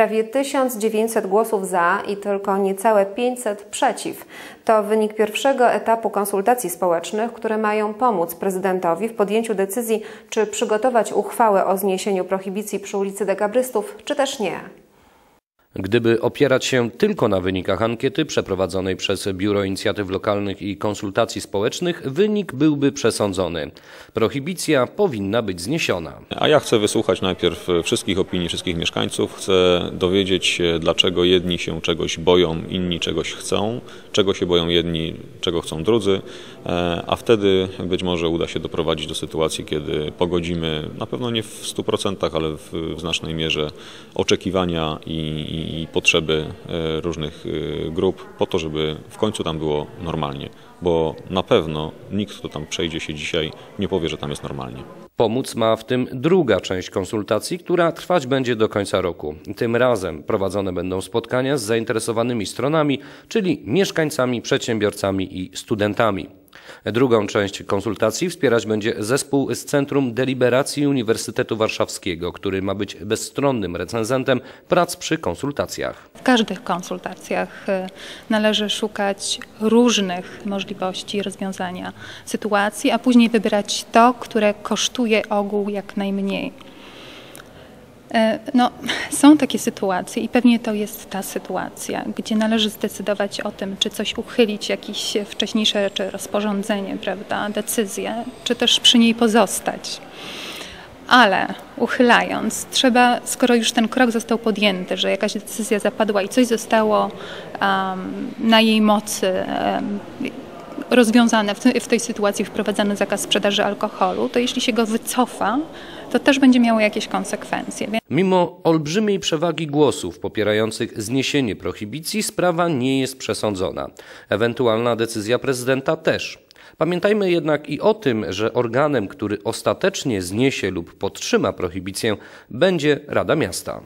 prawie 1900 głosów za i tylko niecałe 500 przeciw. To wynik pierwszego etapu konsultacji społecznych, które mają pomóc prezydentowi w podjęciu decyzji, czy przygotować uchwałę o zniesieniu prohibicji przy ulicy Dekabrystów, czy też nie. Gdyby opierać się tylko na wynikach ankiety przeprowadzonej przez Biuro Inicjatyw Lokalnych i Konsultacji Społecznych, wynik byłby przesądzony. Prohibicja powinna być zniesiona. A ja chcę wysłuchać najpierw wszystkich opinii wszystkich mieszkańców. Chcę dowiedzieć się, dlaczego jedni się czegoś boją, inni czegoś chcą, czego się boją jedni, czego chcą drudzy, e, a wtedy być może uda się doprowadzić do sytuacji, kiedy pogodzimy, na pewno nie w 100%, ale w, w znacznej mierze oczekiwania i i potrzeby e, różnych e, grup po to, żeby w końcu tam było normalnie. Bo na pewno nikt, kto tam przejdzie się dzisiaj, nie powie, że tam jest normalnie. Pomóc ma w tym druga część konsultacji, która trwać będzie do końca roku. Tym razem prowadzone będą spotkania z zainteresowanymi stronami, czyli mieszkańcami, przedsiębiorcami i studentami. Drugą część konsultacji wspierać będzie zespół z Centrum Deliberacji Uniwersytetu Warszawskiego, który ma być bezstronnym recenzentem prac przy konsultacjach. W każdych konsultacjach y, należy szukać różnych możliwości rozwiązania sytuacji, a później wybierać to, które kosztuje ogół jak najmniej. E, no, są takie sytuacje i pewnie to jest ta sytuacja, gdzie należy zdecydować o tym, czy coś uchylić, jakieś wcześniejsze czy rozporządzenie, prawda, decyzję, czy też przy niej pozostać. Ale uchylając, trzeba, skoro już ten krok został podjęty, że jakaś decyzja zapadła i coś zostało um, na jej mocy um, rozwiązane, w, w tej sytuacji wprowadzany zakaz sprzedaży alkoholu, to jeśli się go wycofa, to też będzie miało jakieś konsekwencje. Mimo olbrzymiej przewagi głosów popierających zniesienie prohibicji, sprawa nie jest przesądzona. Ewentualna decyzja prezydenta też. Pamiętajmy jednak i o tym, że organem, który ostatecznie zniesie lub podtrzyma prohibicję, będzie Rada Miasta.